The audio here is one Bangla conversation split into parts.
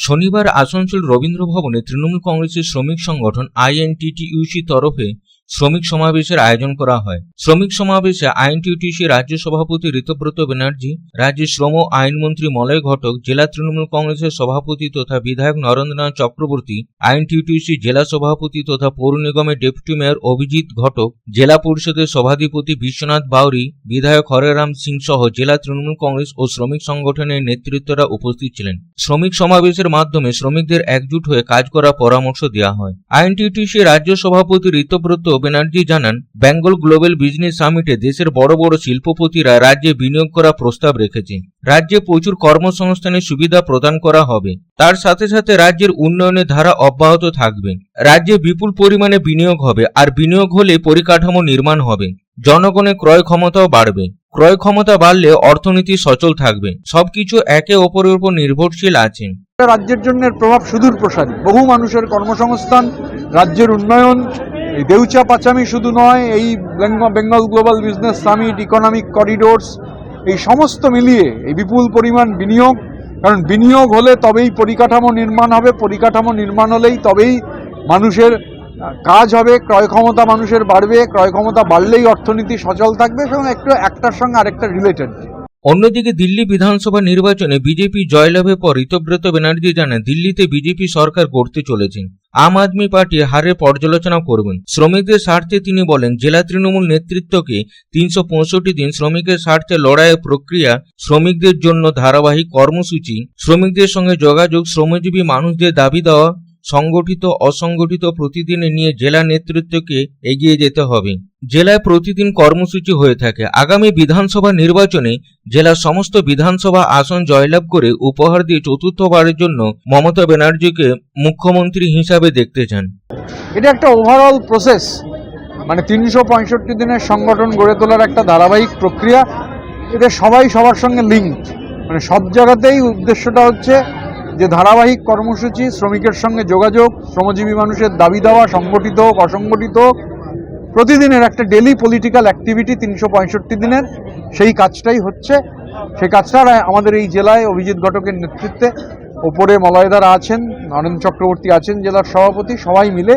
শনিবার আসানসোল রবীন্দ্র ভবনে তৃণমূল কংগ্রেসের শ্রমিক সংগঠন আইএনটিটিইউসি তরফে শ্রমিক সমাবেশের আয়োজন করা হয়। শ্রমিক সমাবেশে আইএনটিটিউসি রাজ্য সভাপতি ঋতব্রত ব্যানার্জি, রাজ্যের শ্রম আইনমন্ত্রী মলয় ঘটক, জেলা তৃণমূল কংগ্রেসের সভাপতি তথা বিধায়ক নরেন্দ্রনাথ চক্রবর্তী আইএনটিটিউসি জেলা সভাপতি তথা পৌর নিগমের ডেপুটি মেয়র অভিজিৎ ঘটক, জেলা পরিষদের সভাধিপতি বিশ্বনাথ বাউরি, বিধায়ক হরেরাম সিং সহ জেলা তৃণমূল কংগ্রেস ও শ্রমিক সংগঠনের নেতৃত্বরা উপস্থিত ছিলেন। শ্রমিক সমাবেশের মাধ্যমে শ্রমিকদের একজুট হয়ে কাজ করার পরামর্শ দেওয়া হয়। আইএনটিটিউসি রাজ্য সভাপতি ঋতব্রত ব্যানার্জি জানান, বেঙ্গল গ্লোবাল বিজনেস সামিটে দেশের বড় বড় শিল্পপতিরা রাজ্যে বিনিয়োগ করা প্রস্তাব রেখেছে। রাজ্যে প্রচুর কর্মসংস্থানের সুবিধা প্রদান করা হবে। তার সাথে সাথে রাজ্যের উন্নয়নের ধারা অব্যাহত থাকবে। রাজ্যে বিপুল পরিমাণে বিনিয়োগ হবে আর বিনিয়োগ হলে পরিকাঠামো নির্মাণ হবে। জনগণের ক্রয় ক্ষমতাও বাড়বে। ক্রয় ক্ষমতা বাড়লে অর্থনীতি সচল থাকবে। সবকিছু একে অপরের উপর নির্ভরশীল আছে। রাজ্যের জন্য প্রভাব সুদূর প্রসারী বহু মানুষের কর্মসংস্থান, রাজ্যের উন্নয়ন এই দেউচা পাচামি শুধু নয়, এই Bengal global business summit economic corridors এই সমস্ত মিলিয়ে এই বিপুল পরিমাণ বিনিয়োগ, কারণ বিনিয়োগ হলে তবেই পরিকাঠামো নির্মাণ হবে, পরিকাঠামো নির্মাণ হলেই তবেই মানুষের কাজ হবে, ক্রয় ক্ষমতা মানুষের বাড়বে, ক্রয় ক্ষমতা বাড়লেই অর্থনীতি সচল থাকবে, এবং একটু একটার সঙ্গে আরেকটা রিলেটেড অন্যদিকে দিল্লি বিধানসভা নির্বাচনে বিজেপি জয়লাভের পর ঋতব্রত ব্যানার্জি জানান, দিল্লিতে বিজেপি সরকার গড়তে চলেছে। আম আদমি পার্টি হারে পর্যালোচনা করবেন। শ্রমিকদের স্বার্থে তিনি বলেন, জেলা তৃণমূল নেতৃত্বকে তিনশো পঁয়ষট্টি দিন শ্রমিকের স্বার্থে লড়াইয়ের প্রক্রিয়া, শ্রমিকদের জন্য ধারাবাহিক কর্মসূচি, শ্রমিকদের সঙ্গে যোগাযোগ, শ্রমজীবী মানুষদের দাবি দেওয়া সংগঠিত, অসংগঠিত প্রতিদিনে নিয়ে জেলা নেতৃত্বকে এগিয়ে যেতে হবে। জেলায় প্রতিদিন কর্মসূচি হয়ে থাকে। আগামী বিধানসভা নির্বাচনে জেলার সমস্ত বিধানসভা আসন জয়লাভ করে উপহার দিয়ে চতুর্থবারের জন্য মমতা ব্যানার্জিকে মুখ্যমন্ত্রী হিসাবে দেখতে চান। এটা একটা ওভারঅল প্রসেস মানে তিনশো পঁয়ষট্টি দিনের সংগঠন গড়ে তোলার একটা ধারাবাহিক প্রক্রিয়া। এতে সবাই সবার সঙ্গে লিঙ্ক মানে সব জায়গাতেই উদ্দেশ্যটা হচ্ছে যে ধারাবাহিক কর্মসূচি, শ্রমিকের সঙ্গে যোগাযোগ, শ্রমজীবী মানুষের দাবি দেওয়া, সংগঠিত হোক, অসংগঠিত হোক, প্রতিদিনের একটা ডেলি পলিটিক্যাল অ্যাক্টিভিটি তিনশো পঁয়ষট্টি দিনের, সেই কাজটাই হচ্ছে। সেই কাজটা আমাদের এই জেলায় অভিজিৎ ঘটকের নেতৃত্বে ওপরে মলয়দারা আছেন, নরেন্দ্র চক্রবর্তী আছেন জেলার সভাপতি, সবাই মিলে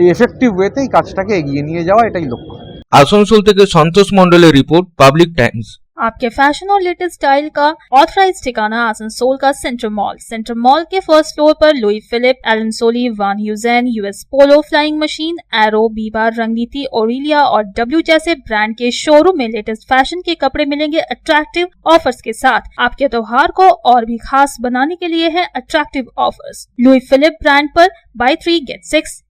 এই এফেক্টিভ ওয়েতে এই কাজটাকে এগিয়ে নিয়ে যাওয়া এটাই লক্ষ্য। আসানসোল থেকে সন্তোষ মণ্ডলের রিপোর্ট, পাবলিক টাইমস। आपके फ़ैशन और लेटेस्ट स्टाइल का ऑथराइज ठिकाना आसनसोल का सेंटर मॉल सेंटर मॉल के फ़र्स्ट फ्लोर पर Louis Philippe Allen Solly Van Heusen US Polo Flying Machine Arrow बीबार रंगनीति Aurelia और डब्ल्यू जैसे ब्रांड के शोरूम में लेटेस्ट फ़ैशन के कपड़े मिलेंगे अट्रैक्टिव ऑफर्स के साथ। आपके त्योहार को और भी खास बनाने के लिए है attractive offers Louis Philippe brand पर buy three get six